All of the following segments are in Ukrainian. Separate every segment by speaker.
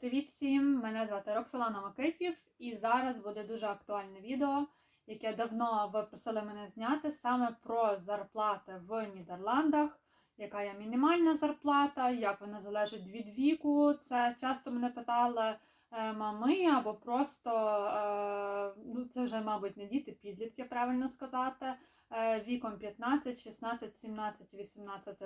Speaker 1: Привіт всім! Мене звати Роксолана Макитів, і зараз буде дуже актуальне відео, яке давно ви просили мене зняти саме про зарплати в Нідерландах, яка є мінімальна зарплата, як вона залежить від віку. Це часто мене питали мами або просто е, ну це вже, мабуть, не діти, підлітки, правильно сказати. е, Віком 15, 16, 17, 18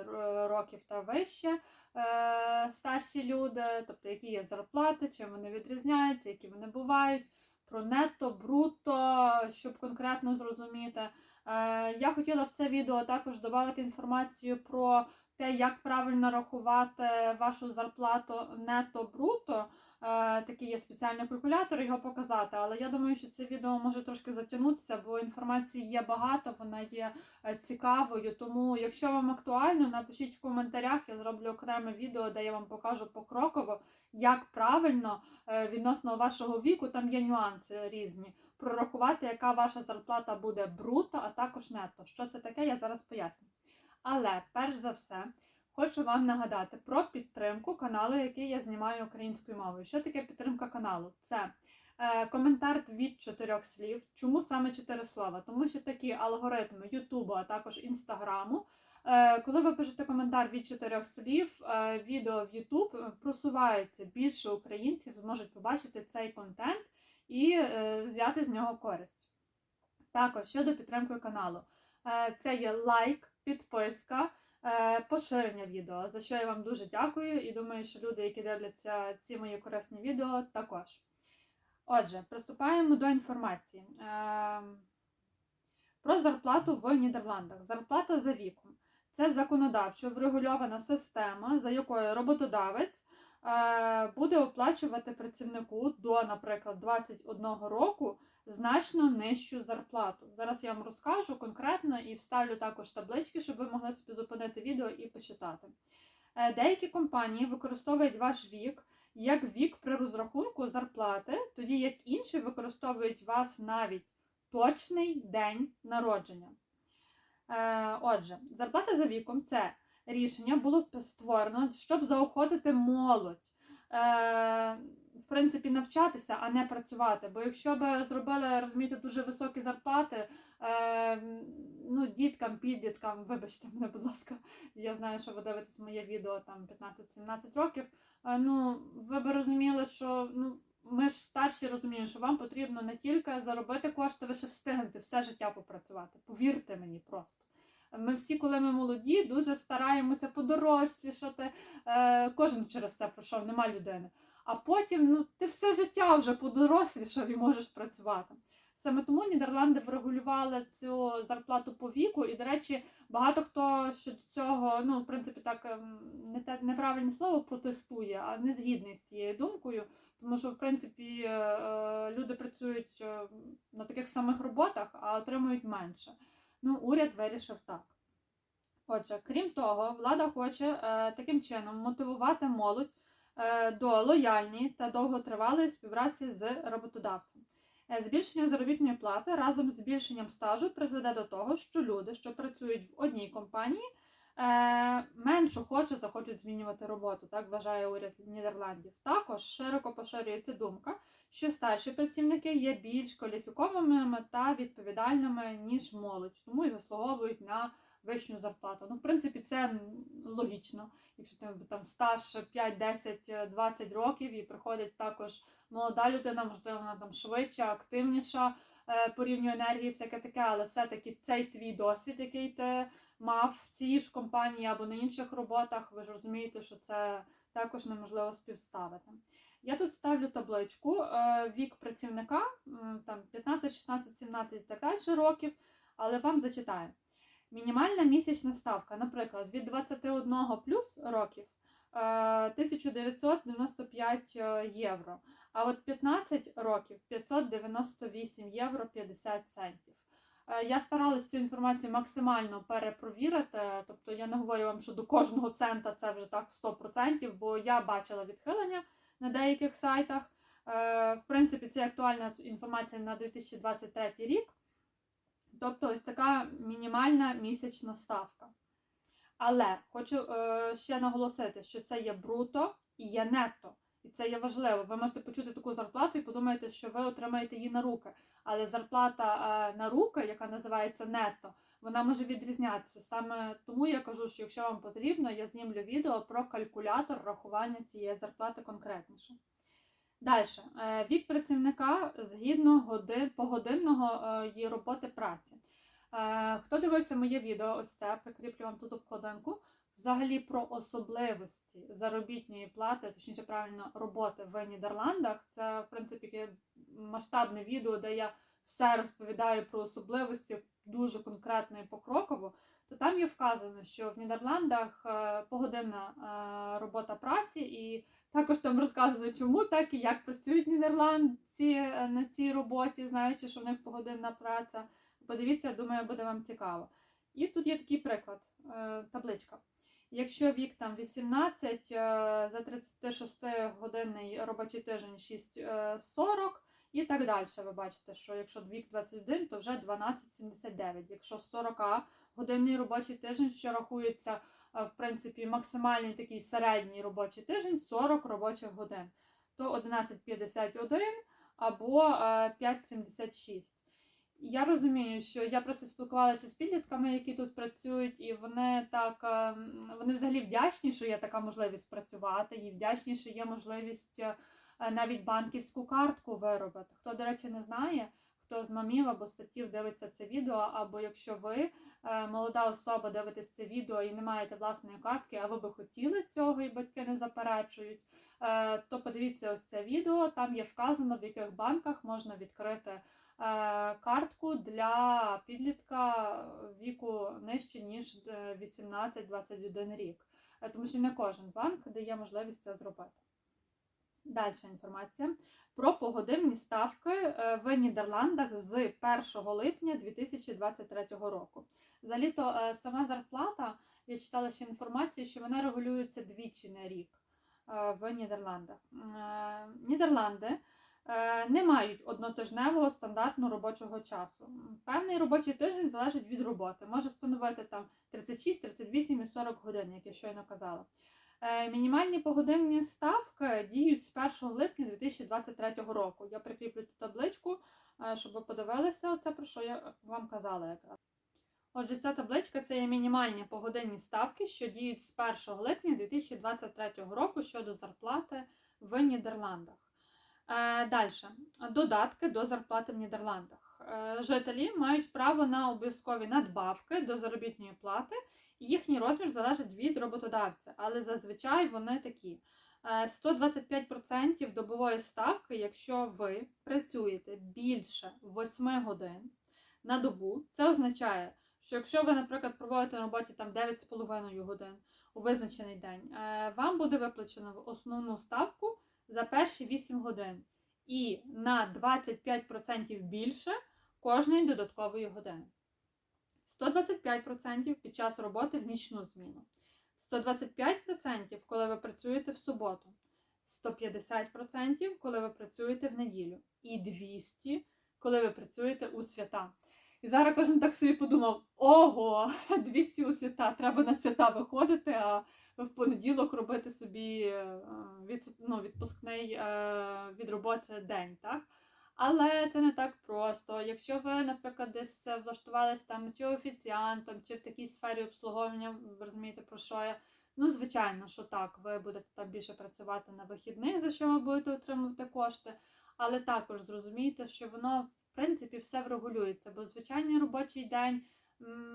Speaker 1: років та вище е, старші люди, тобто які є зарплати, чим вони відрізняються, які вони бувають, про нетто, брутто, щоб конкретно зрозуміти. Е, я хотіла в це відео також додати інформацію про те, як правильно рахувати вашу зарплату нетто брутто. Е, Такий є спеціальний калькулятор, його показати. Але я думаю, що це відео може трошки затягнутися, бо інформації є багато, вона є е, цікавою. Тому, якщо вам актуально, напишіть в коментарях, я зроблю окреме відео, де я вам покажу покроково, як правильно е, відносно вашого віку, там є нюанси різні. Прорахувати, яка ваша зарплата буде бруто, а також нетто. Що це таке, я зараз поясню. Але перш за все. Хочу вам нагадати про підтримку каналу, який я знімаю українською мовою. Що таке підтримка каналу? Це е, коментар від чотирьох слів. Чому саме чотири слова? Тому що такі алгоритми Ютубу, а також Інстаграму. Е, коли ви пишете коментар від чотирьох слів, е, відео в Ютуб просувається більше українців, зможуть побачити цей контент і взяти з нього користь. Також щодо підтримки каналу, це є лайк, підписка поширення відео, за що я вам дуже дякую і думаю, що люди, які дивляться ці мої корисні відео, також. Отже, приступаємо до інформації. Е, Про зарплату в Нідерландах. Зарплата за віком. Це законодавчо врегульована система, за якою роботодавець е, буде оплачувати працівнику до, наприклад, 21 року значно нижчу зарплату. Зараз я вам розкажу конкретно і вставлю також таблички, щоб ви могли собі зупинити відео і почитати. Е, Деякі компанії використовують ваш вік як вік при розрахунку зарплати, тоді як інші використовують вас навіть точний день народження. Е, Отже, зарплата за віком це рішення було б створено, щоб заохотити молодь. Е, в принципі, навчатися, а не працювати. Бо якщо б зробили, розумієте, дуже високі зарплати, е, ну, діткам, підліткам, вибачте мене, будь ласка, я знаю, що ви дивитесь моє відео там 15-17 років. е, ну, ви б розуміли, що ну, ми ж старші розуміємо, що вам потрібно не тільки заробити кошти, ви ще встигнете все життя попрацювати. Повірте мені просто. Ми всі, коли ми молоді, дуже стараємося подорослішати. Е, кожен через це пройшов, нема людини. А потім ну, ти все життя вже подорослішав і можеш працювати. Саме тому Нідерланди врегулювали цю зарплату по віку, і, до речі, багато хто щодо цього, ну, в принципі, так ем, не те неправильне слово протестує, а не згідний з цією думкою. Тому що, в принципі, е, е, люди працюють е, на таких самих роботах, а отримують менше. Ну, уряд вирішив так. Отже, крім того, влада хоче е, таким чином мотивувати молодь е, до лояльної та довготривалої співпраці з роботодавцем. Е, Збільшення заробітної плати разом з збільшенням стажу призведе до того, що люди, що працюють в одній компанії, менш охоче захочуть змінювати роботу, так вважає уряд Нідерландів. Також широко поширюється думка, що старші працівники є більш кваліфікованими та відповідальними, ніж молодь, тому і заслуговують на вищу зарплату. Ну, в принципі, це логічно. Якщо ти там стаж 5, 10, 20 років і приходить також молода людина, можливо, вона там швидша, активніша е, по рівню енергії, всяке таке, але все-таки цей твій досвід, який ти мав в цій ж компанії або на інших роботах, ви ж розумієте, що це також неможливо співставити. Я тут ставлю табличку е, вік працівника, там 15, 16, 17 і так далі років, але вам зачитаю. Мінімальна місячна ставка, наприклад, від 21 плюс років е, 1995 е, євро, а от 15 років 598 євро 50 центів. Е, Я старалась цю інформацію максимально перепровірити, тобто я не говорю вам, що до кожного цента це вже так 100%, бо я бачила відхилення на деяких сайтах. Е, В принципі, це актуальна інформація на 2023 рік. Тобто ось така мінімальна місячна ставка. Але хочу е, ще наголосити, що це є бруто і є нетто. І це є важливо. Ви можете почути таку зарплату і подумаєте, що ви отримаєте її на руки. Але зарплата е, на руки, яка називається нетто, вона може відрізнятися. Саме тому я кажу, що якщо вам потрібно, я знімлю відео про калькулятор рахування цієї зарплати конкретніше. Далі, вік працівника згідно годин, погодинного е, її роботи праці. Е, Хто дивився моє відео, ось це прикріплю вам тут обкладинку. Взагалі про особливості заробітної плати, точніше правильно, роботи в Нідерландах. Це, в принципі, масштабне відео, де я все розповідаю про особливості дуже конкретно і покроково. То там є вказано, що в Нідерландах е, погодинна е, робота праці, і також там розказано, чому так і як працюють нідерландці е, на цій роботі, знаючи, що в них погодинна праця. Подивіться, думаю, буде вам цікаво. І тут є такий приклад, табличка. Якщо вік там 18, е, за 36 годинний робочий тиждень 6,40 і так далі. Ви бачите, що якщо вік 21, то вже 12,79. Якщо 40 годинний робочий тиждень, що рахується е, в принципі максимальний такий середній робочий тиждень 40 робочих годин, то 11,51 або е, 5,76. Я розумію, що я просто спілкувалася з підлітками, які тут працюють, і вони так ем, вони взагалі вдячні, що є така можливість працювати, і вдячні, що є можливість е, навіть банківську картку виробити. Хто, до речі, не знає, хто з мамів або статтів дивиться це відео, або якщо ви е, молода особа дивитесь це відео і не маєте власної картки, а ви би хотіли цього, і батьки не заперечують, е, то подивіться ось це відео. Там є вказано, в яких банках можна відкрити е, картку для підлітка віку нижче ніж 18-21 рік. Е, Тому що не кожен банк дає можливість це зробити. Далі інформація про погодинні ставки е, в Нідерландах з 1 липня 2023 року. Взагалі то е, сама зарплата, я читала ще інформацію, що вона регулюється двічі на рік е, в Нідерландах. Е, Нідерланди е, не мають однотижневого стандартного робочого часу. Певний робочий тиждень залежить від роботи. Може становити там 36, 38 і 40 годин, як я щойно казала. Е, Мінімальні погодинні ставки діють з 1 липня 2023 року. Я прикріплю ту табличку, е, щоб ви подивилися це, про що я вам казала якраз. Отже, ця табличка це є мінімальні погодинні ставки, що діють з 1 липня 2023 року щодо зарплати в Нідерландах. Е, Далі. Додатки до зарплати в Нідерландах. Е, Жителі мають право на обов'язкові надбавки до заробітної плати. Їхній розмір залежить від роботодавця, але зазвичай вони такі. Е, 125% добової ставки, якщо ви працюєте більше 8 годин на добу, це означає, що якщо ви, наприклад, проводите на роботі там 9,5 годин у визначений день, е, вам буде виплачено основну ставку за перші 8 годин і на 25% більше кожної додаткової години. 125% під час роботи в нічну зміну. 125%, коли ви працюєте в суботу. 150%, коли ви працюєте в неділю. І 200%, коли ви працюєте у свята. І зараз кожен так собі подумав: ого, 200 у свята, треба на свята виходити, а в понеділок робити собі е, від, ну, відпускний е, від роботи день. так? Але це не так просто. Якщо ви, наприклад, десь влаштувались там чи офіціантом, чи в такій сфері обслуговування, ви розумієте, про що я. Ну, звичайно, що так, ви будете там більше працювати на вихідних, за що ви будете отримувати кошти. Але також зрозумійте, що воно, принципі, все врегулюється, бо звичайний робочий день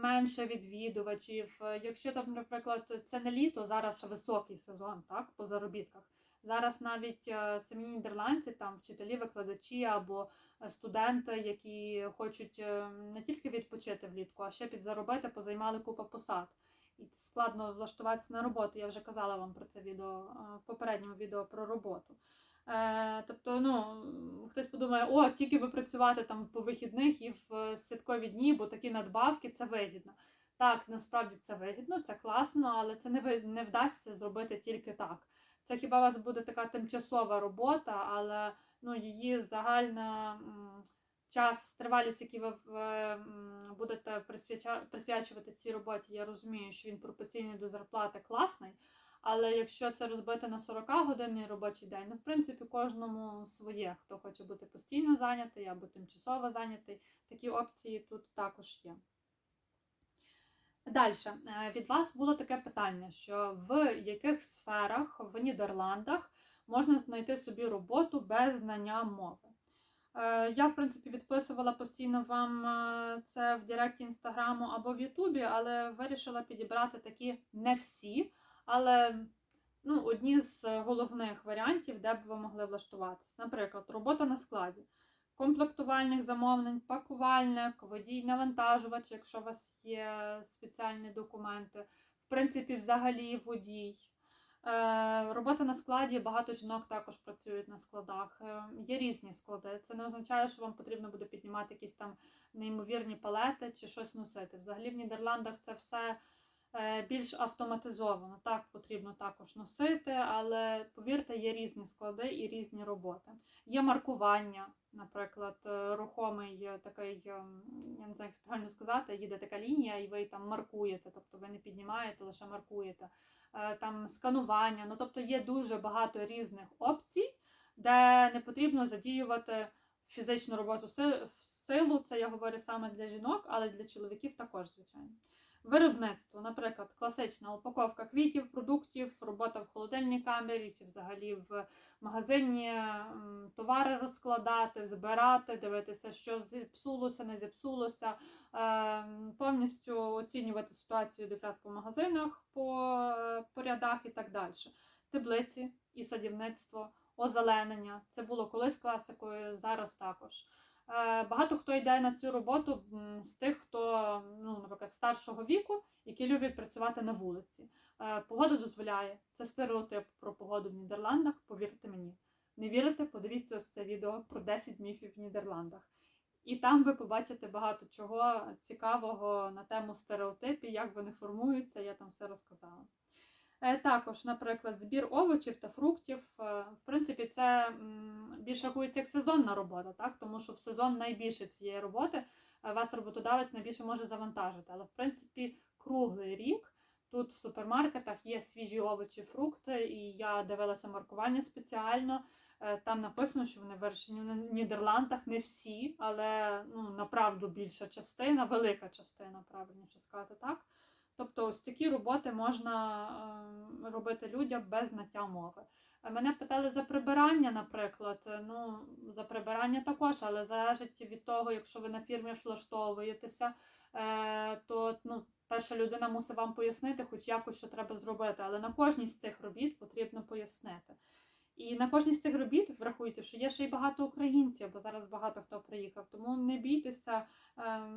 Speaker 1: менше відвідувачів. Якщо там, наприклад, це не літо, зараз високий сезон, так, по заробітках. Зараз навіть е, самі нідерландці, там вчителі, викладачі або е, студенти, які хочуть е, не тільки відпочити влітку, а ще підзаробити, позаймали купа посад. І складно влаштуватися на роботу. Я вже казала вам про це відео в попередньому відео про роботу. Е, Тобто, ну, хтось подумає, о, тільки би працювати там по вихідних і в святкові дні, бо такі надбавки це вигідно. Так, насправді це вигідно, це класно, але це не ви- не вдасться зробити тільки так. Це хіба у вас буде така тимчасова робота, але ну, її загальна час, тривалість, який ви будете присвячувати цій роботі, я розумію, що він пропорційний до зарплати класний. Але якщо це розбити на 40 годинний робочий день, ну в принципі кожному своє, хто хоче бути постійно зайнятий або тимчасово зайнятий, такі опції тут також є. Далі, від вас було таке питання, що в яких сферах в Нідерландах можна знайти собі роботу без знання мови. Е, Я, в принципі, відписувала постійно вам е, це в Директі Інстаграму або в Ютубі, але вирішила підібрати такі не всі, але ну, одні з головних варіантів, де б ви могли влаштуватися. Наприклад, робота на складі, комплектувальних замовлень, пакувальник, водій навантажувач, якщо у вас є спеціальні документи, в принципі, взагалі водій. Е, Робота на складі, багато жінок також працюють на складах. Е, Є різні склади. Це не означає, що вам потрібно буде піднімати якісь там неймовірні палети чи щось носити. Взагалі в Нідерландах це все більш автоматизовано. Так потрібно також носити, але повірте, є різні склади і різні роботи. Є маркування, наприклад, е, рухомий е, такий, е, я не знаю, як правильно сказати, їде така лінія, і ви там маркуєте, тобто ви не піднімаєте, лише маркуєте. Е, Там сканування. Ну тобто є дуже багато різних опцій, де не потрібно задіювати фізичну роботу в силу. Це я говорю саме для жінок, але для чоловіків також, звичайно. Виробництво, наприклад, класична упаковка квітів, продуктів, робота в холодильній камері чи взагалі в магазині товари розкладати, збирати, дивитися, що зіпсулося, не зіпсулося, е, повністю оцінювати ситуацію якраз по магазинах, по, е, по рядах і так далі. Теплиці і садівництво, озеленення. Це було колись класикою, зараз також. Е, Багато хто йде на цю роботу з тих, хто, ну, наприклад, старшого віку, які люблять працювати на вулиці. Е, Погода дозволяє. Це стереотип про погоду в Нідерландах, повірте мені. Не вірите? Подивіться ось це відео про 10 міфів в Нідерландах. І там ви побачите багато чого цікавого на тему стереотипів, як вони формуються, я там все розказала. Е, Також, наприклад, збір овочів та фруктів. Е, В принципі, це м, більш рахується як сезонна робота, так? тому що в сезон найбільше цієї роботи е, вас роботодавець найбільше може завантажити. Але в принципі круглий рік тут в супермаркетах є свіжі овочі, фрукти, і я дивилася маркування спеціально. Там написано, що вони вирішені в Нідерландах, не всі, але ну, направду більша частина, велика частина, правильніше сказати так. Тобто ось такі роботи можна е, робити людям без знаття мови. Е, Мене питали за прибирання, наприклад. Е, Ну, за прибирання також, але залежить від того, якщо ви на фірмі влаштовуєтеся, то ну, перша людина мусить вам пояснити, хоч якось, що треба зробити. Але на кожній з цих робіт потрібно пояснити. І на кожній з цих робіт врахуйте, що є ще й багато українців, бо зараз багато хто приїхав. Тому не бійтеся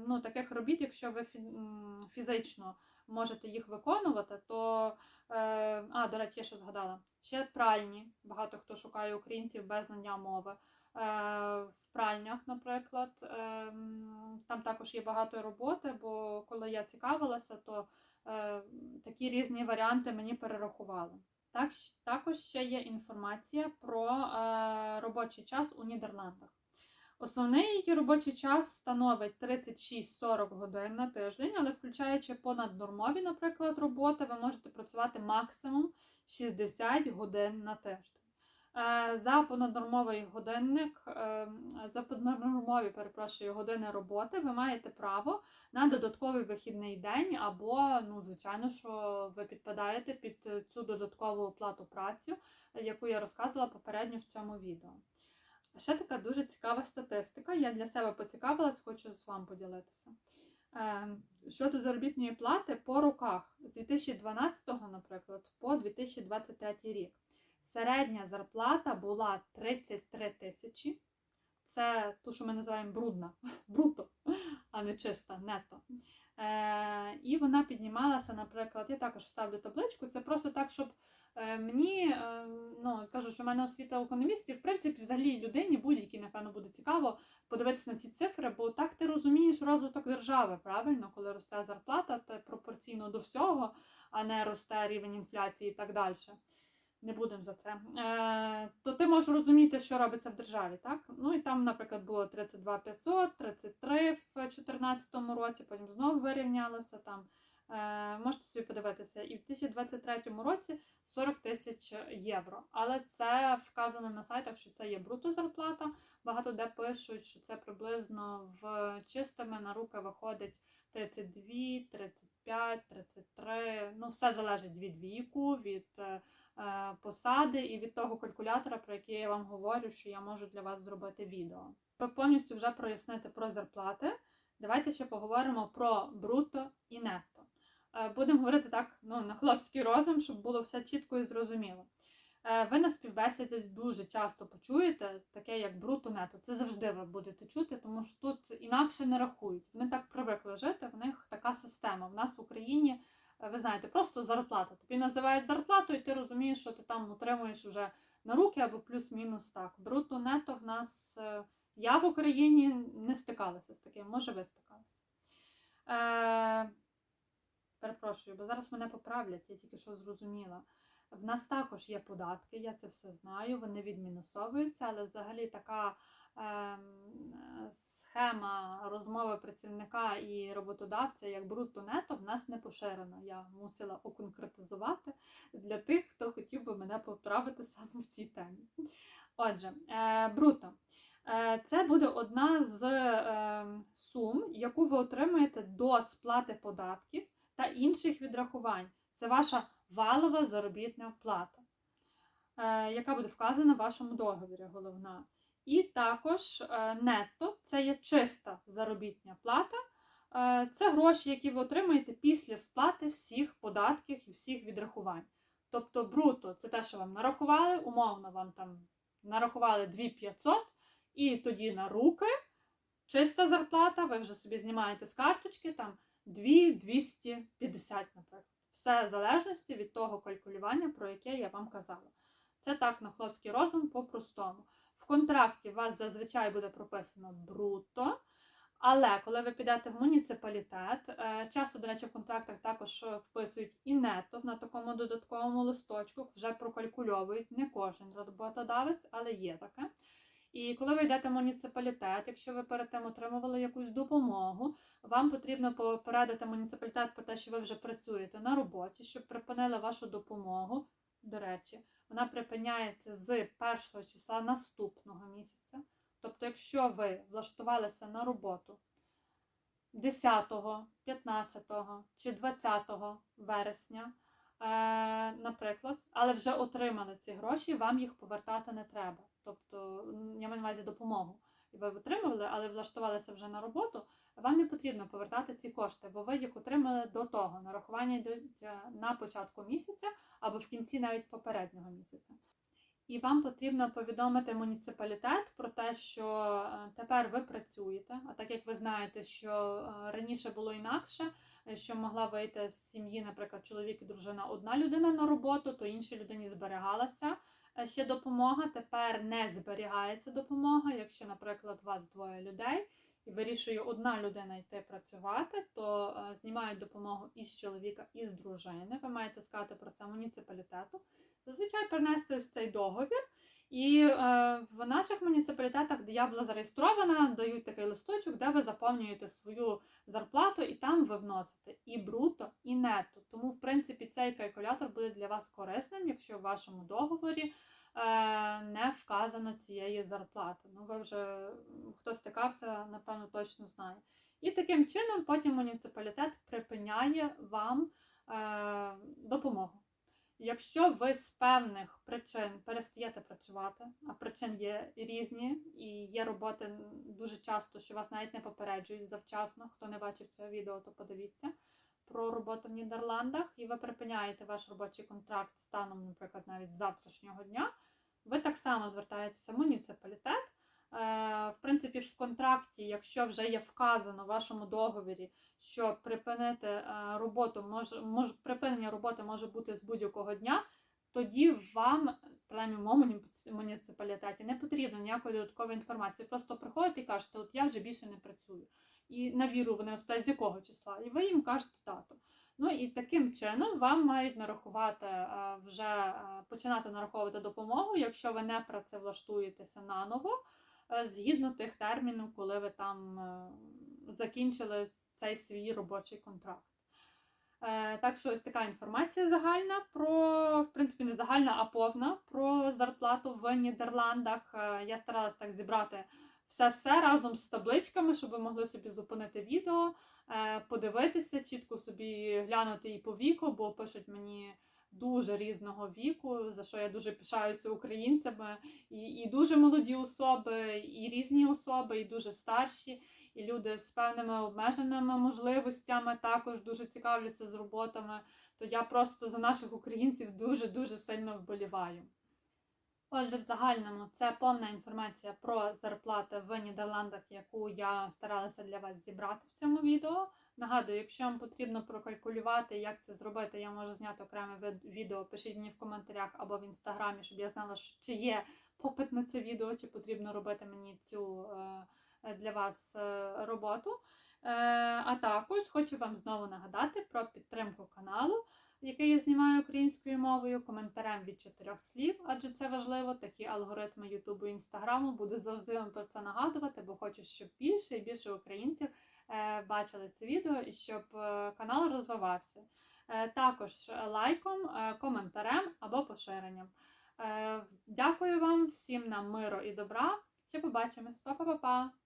Speaker 1: ну, таких робіт, якщо ви фі- фізично можете їх виконувати, то е, а, до речі, я ще згадала. Ще пральні. Багато хто шукає українців без знання мови. Е, в пральнях, наприклад, е, там також є багато роботи, бо коли я цікавилася, то е, такі різні варіанти мені перерахували. Так, також ще є інформація про робочий час у Нідерландах. Основний її робочий час становить 36-40 годин на тиждень, але включаючи понаднормові, наприклад, роботи, ви можете працювати максимум 60 годин на тиждень. Е, За понаднормовий годинник, е, за понаднормові, перепрошую, години роботи ви маєте право на додатковий вихідний день, або, ну, звичайно, що ви підпадаєте під цю додаткову оплату працю, яку я розказувала попередньо в цьому відео. Ще така дуже цікава статистика. Я для себе поцікавилась, хочу з вами поділитися. Е, Щодо заробітної плати по роках з 2012, наприклад, по 2023 рік. Середня зарплата була 33 тисячі. Це ту, що ми називаємо брудна, бруто, а не чиста, нето. Е, і вона піднімалася, наприклад, я також вставлю табличку. Це просто так, щоб мені е, ну, кажу, що в мене освіта економістів, в принципі, взагалі людині будь-якій, напевно, буде цікаво подивитися на ці цифри, бо так ти розумієш розвиток держави, правильно, коли росте зарплата, це пропорційно до всього, а не росте рівень інфляції і так далі. Не будемо за це. Е, то ти можеш розуміти, що робиться в державі, так? Ну і там, наприклад, було 32 500, 33 в 2014 році, потім знову вирівнялося там Е, можете собі подивитися, і в 2023 році 40 тисяч євро. Але це вказано на сайтах, що це є бруто зарплата. Багато де пишуть, що це приблизно в чистими на руки виходить 32, 35, 33. Ну, все залежить від віку, від е, е, посади і від того калькулятора, про який я вам говорю, що я можу для вас зробити відео. Ви повністю вже прояснити про зарплати. Давайте ще поговоримо про бруто і нетто. Е, Будемо говорити так ну, на хлопський розум, щоб було все чітко і зрозуміло. Е, Ви на співбесіді дуже часто почуєте таке, як бруто нето. Це завжди ви будете чути, тому що тут інакше не рахують. Вони так привикли жити, в них така система. В нас в Україні, е, ви знаєте, просто зарплата. Тобі називають зарплату, і ти розумієш, що ти там отримуєш вже на руки або плюс-мінус так. Бруто нето в нас. Я в Україні не стикалася з таким, може ви стикалися. Е, перепрошую, бо зараз мене поправлять, я тільки що зрозуміла. В нас також є податки, я це все знаю, вони відмінусовуються, але взагалі така ем, схема розмови працівника і роботодавця як брутто-нето в нас не поширена. Я мусила оконкретизувати для тих, хто хотів би мене поправити саме в цій темі. Отже, е, бруто. Е, Це буде одна з е, сум, яку ви отримаєте до сплати податків та інших відрахувань. Це ваша валова заробітна плата, е, яка буде вказана в вашому договірі, головна. І також е, нетто це є чиста заробітня плата. Е, Це гроші, які ви отримаєте після сплати всіх податків і всіх відрахувань. Тобто бруто це те, що вам нарахували, умовно вам там нарахували 2500, і тоді на руки чиста зарплата, ви вже собі знімаєте з карточки там 2250, наприклад. Все в залежності від того калькулювання, про яке я вам казала. Це так на хлопський розум по-простому. В контракті у вас зазвичай буде прописано бруто. Але коли ви підете в муніципалітет, е, часто, до речі, в контрактах також вписують і нето на такому додатковому листочку, вже прокалькульовують не кожен роботодавець, але є таке. І коли ви йдете в муніципалітет, якщо ви перед тим отримували якусь допомогу, вам потрібно попередити муніципалітет про те, що ви вже працюєте на роботі, щоб припинили вашу допомогу. До речі, вона припиняється з першого числа наступного місяця. Тобто, якщо ви влаштувалися на роботу 10, 15 чи 20 вересня, е, наприклад, але вже отримали ці гроші, вам їх повертати не треба. Тобто, я маю на увазі допомогу. І ви отримали, але влаштувалися вже на роботу, вам не потрібно повертати ці кошти, бо ви їх отримали до того. Нарахування йдуть е, на початку місяця або в кінці навіть попереднього місяця. І вам потрібно повідомити муніципалітет про те, що е, тепер ви працюєте. А так як ви знаєте, що е, раніше було інакше, що могла вийти з сім'ї, наприклад, чоловік і дружина, одна людина на роботу, то іншій людині зберігалася ще допомога. Тепер не зберігається допомога. Якщо, наприклад, у вас двоє людей і вирішує одна людина йти працювати, то е, знімають допомогу із чоловіка і з дружини. Ви маєте сказати про це муніципалітету. Зазвичай принести ось цей договір. І е, в наших муніципалітетах, де я була зареєстрована, дають такий листочок, де ви заповнюєте свою зарплату, і там ви вносите і бруто, і нетто. Тому, в принципі, цей калькулятор буде для вас корисним, якщо в вашому договорі е, не вказано цієї зарплати. Ну, ви вже хто стикався, напевно, точно знає. І таким чином потім муніципалітет припиняє вам е, допомогу. Якщо ви з певних причин перестаєте працювати, а причин є різні, і є роботи дуже часто, що вас навіть не попереджують завчасно. Хто не бачив цього відео, то подивіться про роботу в Нідерландах, і ви припиняєте ваш робочий контракт станом, наприклад, навіть з завтрашнього дня. Ви так само звертаєтеся в муніципалітет. Е, В принципі, в контракті, якщо вже є вказано в вашому договірі, що припинити е, роботу може, може припинення роботи може бути з будь-якого дня, тоді вам, принаймні в моєму муніципалітеті, не потрібно ніякої додаткової інформації. Просто приходите і кажете, от я вже більше не працюю. І на віру вони вас питають, з якого числа, і ви їм кажете дату. Ну і таким чином вам мають нарахувати е, вже е, починати нараховувати допомогу, якщо ви не працевлаштуєтеся наново, е, згідно тих термінів, коли ви там закінчили цей свій робочий контракт. Так що ось така інформація загальна про, в принципі, не загальна, а повна про зарплату в Нідерландах. Я старалась так зібрати все-все разом з табличками, щоб ви могли собі зупинити відео, е, подивитися, чітко собі глянути і по віку, бо пишуть мені дуже різного віку, за що я дуже пишаюся українцями, і, і дуже молоді особи, і різні особи, і дуже старші, і люди з певними обмеженими можливостями також дуже цікавляться з роботами. То я просто за наших українців дуже дуже сильно вболіваю. Отже, в загальному це повна інформація про зарплати в Нідерландах, яку я старалася для вас зібрати в цьому відео. Нагадую, якщо вам потрібно прокалькулювати, як це зробити, я можу зняти окреме відео. Пишіть мені в коментарях або в інстаграмі, щоб я знала, чи є попит на це відео, чи потрібно робити мені цю е, для вас е, роботу. Е, А також хочу вам знову нагадати про підтримку каналу який я знімаю українською мовою, коментарем від чотирьох слів, адже це важливо. Такі алгоритми Ютубу і Інстаграму буду завжди вам про це нагадувати, бо хочу, щоб більше і більше українців е, бачили це відео і щоб е, канал розвивався. Е, Також лайком, коментарем або поширенням. Дякую вам всім нам миру і добра. Ще побачимось. Па-па-па-па!